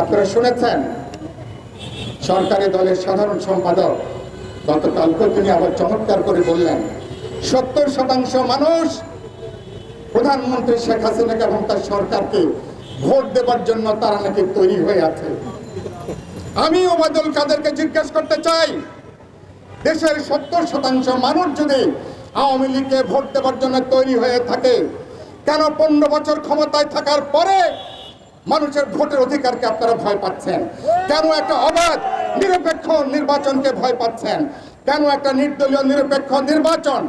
আপনারা শুনেছেন, সরকারি দলের সাধারণ সম্পাদক গতকালকে তিনি আবার চমৎকার করে বললেন, সত্তর শতাংশ মানুষ প্রধানমন্ত্রী শেখ হাসিনাকে এবং তার সরকারকে ভোট দেবার জন্য তারা নাকি তৈরি হয়ে আছে। আমি ওবায়দুল কাদেরকে জিজ্ঞেস করতে চাই, দেশের সত্তর শতাংশ মানুষ যদি আওয়ামী লীগকে ভোট দেবার জন্য তৈরি হয়ে থাকে, কেন পনেরো বছর ক্ষমতায় থাকার পরে মানুষের ভোটের অধিকারকে আপনারা ভয় পাচ্ছেন। কেন একটা অবাধ নিরপেক্ষ নির্বাচনকে ভয় পাচ্ছেন? কেন একটা নির্দলীয় নিরপেক্ষ নির্বাচন?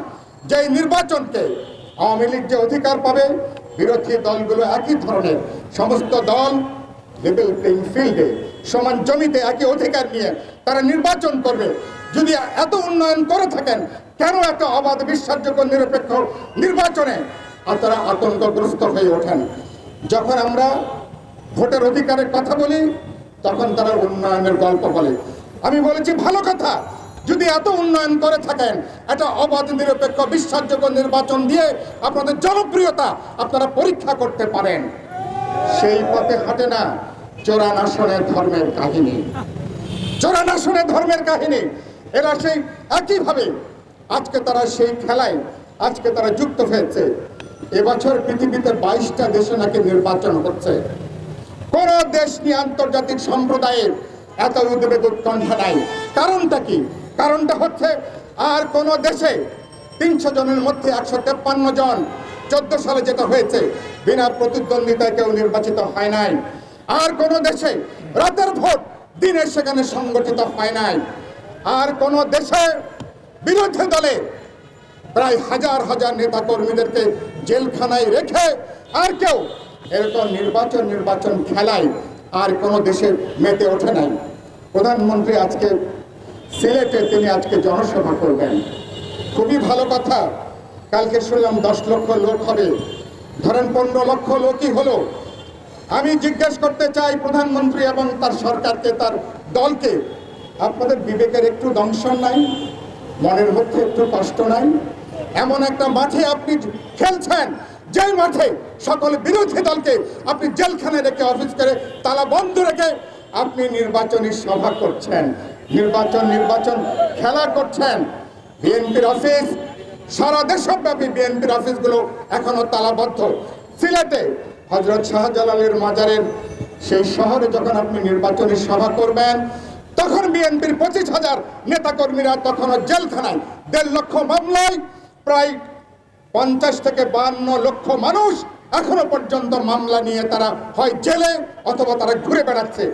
যেই নির্বাচনকে আওয়ামী লীগ যে অধিকার পাবে, বিরোধী দলগুলো একই ধরনের। সমস্ত দল লেভেল প্লেইং ফিল্ডে সমান জমিতে একই অধিকার নিয়ে তারা নির্বাচন করবে। যদি এত উন্নয়ন করে থাকেন, কেন একটা অবাধ বিশ্বাসযোগ্য নিরপেক্ষ নির্বাচনে আপনারা আতঙ্কগ্রস্ত হয়ে ওঠেন? যখন আমরা ভোটের অধিকারের কথা বলি, তখন তারা উন্নয়নের গল্প বলে। আমি বলেছি, ভালো কথা। যদি এত উন্নয়ন করে থাকেন, একটা অবাধ, নিরপেক্ষ, বিশ্বাসযোগ্য নির্বাচন দিয়ে আপনাদের জনপ্রিয়তা আপনারা পরীক্ষা করতে পারেন। সেই পথে হাঁটে না চোরান আসনের ধর্মের কাহিনী। চোরান আসনের ধর্মের কাহিনী। এরা সেই একইভাবে আজকে তারা সেই খেলায়, আজকে তারা যুক্ত হয়েছে। এবছর পৃথিবীতে বাইশটা দেশে নাকি নির্বাচন হচ্ছে। কোন দেশ নিয়ে আন্তর্জাতিক সম্প্রদায়ের এত উদ্বেগ উৎকণ্ঠা নাই? কারণটা কি? কারণটা হচ্ছে আর কোন দেশে তিনশো জনের মধ্যে একশো তেপ্পান্ন জন চোদ্দ সালে যেটা হয়েছে, বিনা প্রতিদ্বন্দ্বিতায় কেউ নির্বাচিত হয় নাই। আর কোন দেশে রাতের ভোট দিনের সেখানে সংগঠিত হয় নাই। আর কোন দেশে বিরোধী দলে প্রায় হাজার হাজার নেতা কর্মীদেরকে জেলখানায় রেখে আর কেউ এরকম নির্বাচন নির্বাচন খেলায় আর কোনো দেশে মেতে ওঠে নাই। প্রধানমন্ত্রী আজকে সিলেটে তিনি আজকে জনসভা করবেন। খুবই ভালো কথা। কালকে শুনলাম দশ লক্ষ লোক হবে। ধরেন পনেরো লক্ষ লোকই হলো। আমি জিজ্ঞেস করতে চাই প্রধানমন্ত্রী এবং তার সরকারকে, তার দলকে, আপনাদের বিবেকের একটু দংশন নাই? মনের মধ্যে একটু কষ্ট নাই? এমন একটা মাঠে আপনি খেলছেন। যে মাঠে সকল বিরোধী দলকে আপনি জেলখানে রেখে অফিস করে তালা বন্ধ রেখে আপনি নির্বাচনী সভা করছেন। নির্বাচন নির্বাচন খেলা করছেন। বিএনপির অফিস, সারা দেশব্যাপী বিএনপির অফিসগুলো এখনও তালাবদ্ধ। সিলেটে হজরত শাহজালালের মাজারের সেই শহরে যখন আপনি নির্বাচনী সভা করবেন, তখন বিএনপির পঁচিশ হাজার নেতাকর্মীরা তখনও জেলখানায়। দেড় লক্ষ মামলায় প্রায় পঞ্চাশ থেকে বান্ন লক্ষ মানুষ এখনও পর্যন্ত মামলা নিয়ে তারা হয় জেলে অথবা তারা ঘুরে বেড়াচ্ছে।